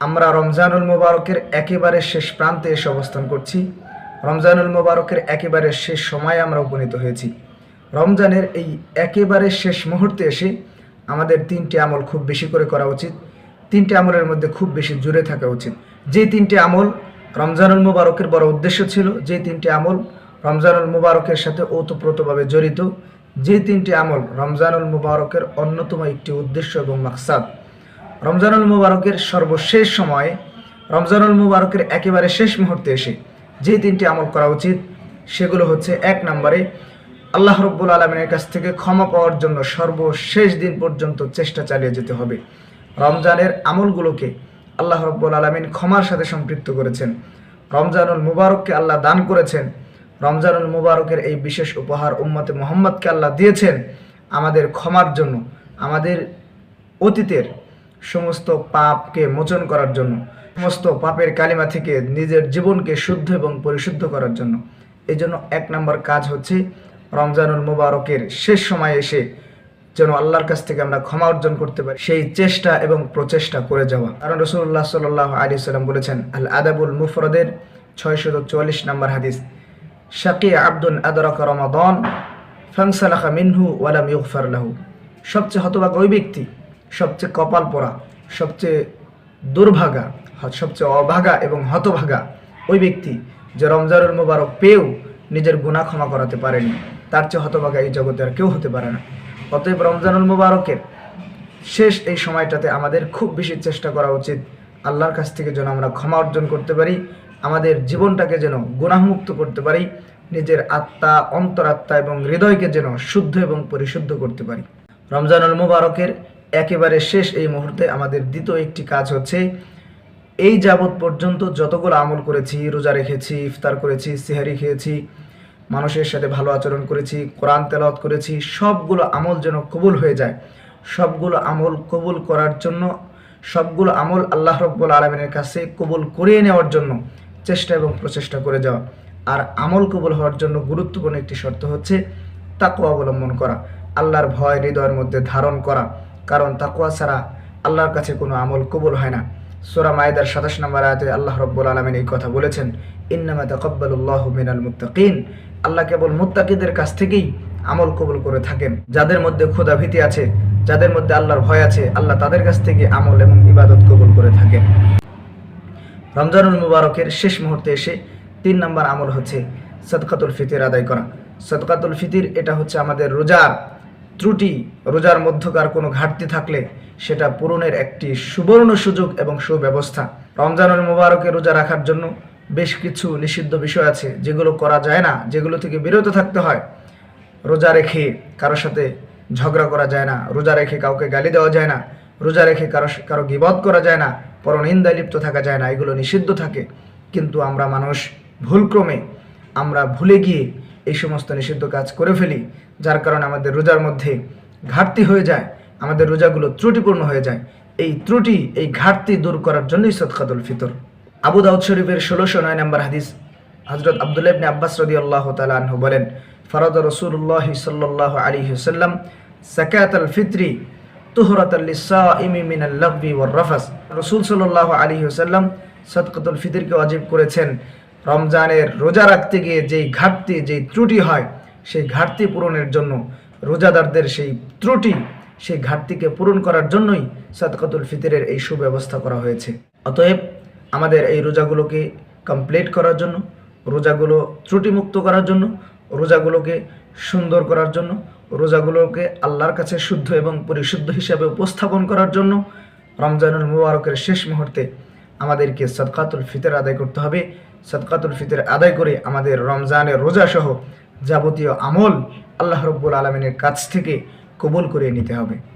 আমরা রমজানুল মোবারকের একেবারে শেষ প্রান্তে এসে অবস্থান করছি। রমজানুল মোবারকের একেবারে শেষ সময়ে আমরা উপনীত হয়েছি। রমজানের এই একেবারে শেষ মুহূর্তে এসে আমাদের তিনটি আমল খুব বেশি করে করা উচিত। তিনটি আমলের মধ্যে খুব বেশি জুড়ে থাকা উচিত। যে তিনটি আমল রমজানুল মুবারকের বড় উদ্দেশ্য ছিল, যে তিনটি আমল রমজানুল মুবারকের সাথে ওতপ্রোতভাবে জড়িত, যে তিনটি আমল রমজানুল মুবারকের অন্যতম একটি উদ্দেশ্য এবং মাকসাদ। রমজানুল মুবারকের সর্বশেষ সময়ে, রমজানুল মুবারকের একেবারে শেষ মুহূর্তে এসে যে তিনটি আমল করা উচিত, সেগুলো হচ্ছে এক নম্বরে, আল্লাহ রব্বুল আলমিনের কাছ থেকে ক্ষমা পাওয়ার জন্য সর্বশেষ দিন পর্যন্ত চেষ্টা চালিয়ে যেতে হবে। রমজানের আমলগুলোকে আল্লাহ রব্বুল আলমিন ক্ষমার সাথে সম্পৃক্ত করেছেন। রমজানুল মুবারককে আল্লাহ দান করেছেন। রমজানুল মুবারকের এই বিশেষ উপহার উম্মতে মোহাম্মদকে আল্লাহ দিয়েছেন। আমাদের ক্ষমার জন্য, আমাদের অতীতের সমস্ত পাপকে মোচন করার জন্য, সমস্ত পাপের কালিমা থেকে নিজের জীবনকে শুদ্ধ এবং পরিশুদ্ধ করার জন্য। এই জন্য এক নম্বর কাজ হচ্ছে রমজানুল মুবারকের শেষ সময়ে এসে যেন আল্লাহর কাছ থেকে আমরা ক্ষমা অর্জন করতে পারি, সেই চেষ্টা এবং প্রচেষ্টা করে যাওয়া। কারণ রসুল্লাহ সাল আলী সাল্লাম বলেছেন, আল আদাবুল মুফরদের ছয়শত চুয়াল্লিশ নম্বর হাদিস শাকি আব্দুল আদরক রমাদন ফাংসালাখা মিনহু ওয়ালাম ইউফার সবচেয়ে হতবাক ওই ব্যক্তি সবচেয়ে কপাল পরা, সবচেয়ে দুর্ভাগা, সবচেয়ে অভাগা এবং হতভাগা ওই ব্যক্তি যে রমজানুল মুবারক পেয়েও নিজের গুণা ক্ষমা করাতে পারেনি। তার চেয়ে হতভাগা এই জগতে আর কেউ হতে পারে না। অতএব রমজানুল মুবারকের শেষ এই সময়টাতে আমাদের খুব বেশি চেষ্টা করা উচিত আল্লাহর কাছ থেকে যেন আমরা ক্ষমা অর্জন করতে পারি, আমাদের জীবনটাকে যেন গুনাহমুক্ত করতে পারি, নিজের আত্মা, অন্তরাত্মা এবং হৃদয়কে যেন শুদ্ধ এবং পরিশুদ্ধ করতে পারি। রমজানুল মুবারকের একেবারে শেষ এই মুহূর্তে আমাদের দ্বিতীয় একটি কাজ হচ্ছে, এই যাবৎ পর্যন্ত যতগুলো আমল করেছি, রোজা রেখেছি, ইফতার করেছি, সেহারি খেয়েছি, মানুষের সাথে ভালো আচরণ করেছি, কোরআন তেলাওয়াত করেছি, সবগুলো আমল যেন কবুল হয়ে যায়। সবগুলো আমল কবুল করার জন্য, সবগুলো আমল আল্লাহ রব্বুল আলমিনের কাছে কবুল করিয়ে নেওয়ার জন্য চেষ্টা এবং প্রচেষ্টা করে যাওয়া। আর আমল কবুল হওয়ার জন্য গুরুত্বপূর্ণ একটি শর্ত হচ্ছে তাকে অবলম্বন করা। আল্লাহর ভয়, হৃদয়ের মধ্যে ধারণ করা। কারণ তাকুয়া ছাড়া আল্লাহর কাছে কোনো আমল কবুল হয় না। সোরা মায়েদার সাতাশ নম্বর আয়াতে আল্লাহ রব্বুল আলমিন এই কথা বলেছেন, ইন্নামা তাকাব্বালুল্লাহ মিনাল মুত্তাকিন। আল্লাহ কেবল মুত্তাকিদের কাছ থেকেই আমল কবুল করে থাকেন। যাদের মধ্যে ক্ষুধা ভীতি আছে, যাদের মধ্যে আল্লাহর ভয় আছে, আল্লাহ তাদের কাছ থেকে আমল এবং ইবাদত কবুল করে থাকেন। রমজানুল মুবারকের শেষ মুহূর্তে এসে তিন নম্বর আমল হচ্ছে, সদকাতুল ফিতির আদায় করা। সদকাতুল ফিতির, এটা হচ্ছে আমাদের রোজার ত্রুটি রোজার মধ্যকার কোনো ঘাটতি থাকলে সেটা পূরণের একটি সুবর্ণ সুযোগ এবং সুব্যবস্থা। রমজানুল মুবারকে রোজা রাখার জন্য বেশ কিছু নিষিদ্ধ বিষয় আছে যেগুলো করা যায় না, যেগুলো থেকে বিরত থাকতে হয়। রোজা রেখে কারোর সাথে ঝগড়া করা যায় না, রোজা রেখে কাউকে গালি দেওয়া যায় না, রোজা রেখে কারও কারও গিবত করা যায় না পরনিন্দায় লিপ্ত থাকা যায় না, এগুলো নিষিদ্ধ থাকে। কিন্তু আমরা মানুষ ভুলক্রমে আমরা ভুলে গিয়ে এই সমস্ত নিষিদ্ধ কাজ করে ফেলি, যার কারণে আমাদের রোজার মধ্যে ঘাটতি হয়ে যায়, আমাদের রোজাগুলো ত্রুটিপূর্ণ হয়ে যায়। এই ত্রুটি, এই ঘাটতি দূর করার জন্যই সদকাতুল ফিতর। আবু দাউদ শরীফের ষোলোশো নয় নম্বর হাদিস হজরত আবদুল্লাহ ইবনে আব্বাস রদি আল্লাহ তালু বলেন, ফরদ রসুল্লাহ সাল্লাহ আলী হুসাল্লাম সাকাত আল ফিত্রি তুহরত রসুল সাল্লাহ আলী হুসাল্লাম সদকাতুল ফিতরকে অজীব করেছেন রমজানের রোজা রাখতে গিয়ে যেই ঘাটতি, যেই ত্রুটি হয়, সেই ঘাটতি পূরণের জন্য রোজাদারদের সেই ত্রুটি, সেই ঘাটতিকে পূরণ করার জন্যই সদকাতুল ফিতরের এই সুব্যবস্থা করা হয়েছে। অতএব আমাদের এই রোজাগুলোকে কমপ্লিট করার জন্য, রোজাগুলো ত্রুটিমুক্ত করার জন্য, রোজাগুলোকে সুন্দর করার জন্য, রোজাগুলোকে আল্লাহর কাছে শুদ্ধ এবং পরিশুদ্ধ হিসাবে উপস্থাপন করার জন্য রমজানুল মুবারকের শেষ মুহূর্তে আমাদেরকে সদকাতুল ফিতর আদায় করতে হবে। সদকাতুল ফিতর আদায় করে আমাদের রমজানের রোজা সহ যাবতীয় আমল আল্লাহ রব্বুল আলমিনের কাছ থেকে কবুল করে নিতে হবে।